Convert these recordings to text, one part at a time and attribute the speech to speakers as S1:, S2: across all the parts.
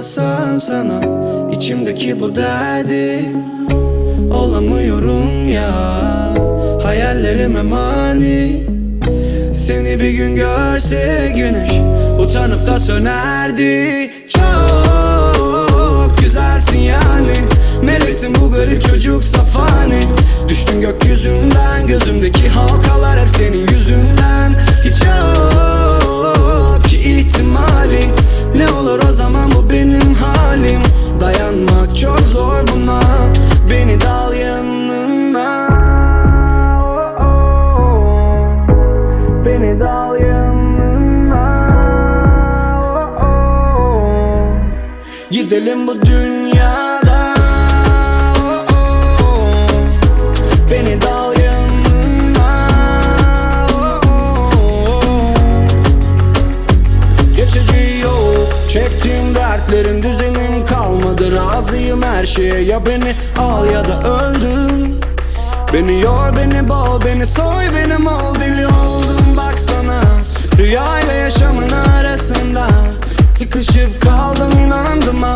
S1: anlatsam sana içimdeki bu derdi. Olamıyorum ya Hayallerime mani. Seni bir gün görse güneş Utanıp da sönerdi. Çok güzelsin yani Meleksin bu garip çocuk safani. Düştün gökyüzünden Gözümdeki halkalar hep senin Gidelim bu dünyadan Beni dal yanına. Geçici yok Çektiğim dertlerin düzenim kalmadı. Razıyım her şeye ya beni al ya da öldür. Beni yor beni boğ beni soy beni mal Deli oldum baksana. Rüyayla yaşamın arasında Sıkışıp kaldım inandım ha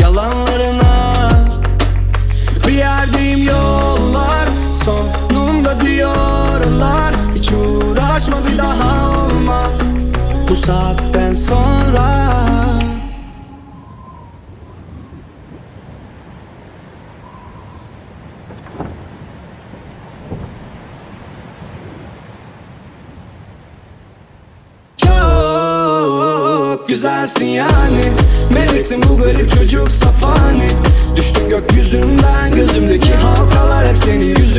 S1: Yalanlarına güzelsin yani. Meleksin bu garip çocuk safani. Düştün gökyüzünden Gözümdeki halkalar hep senin yüzünden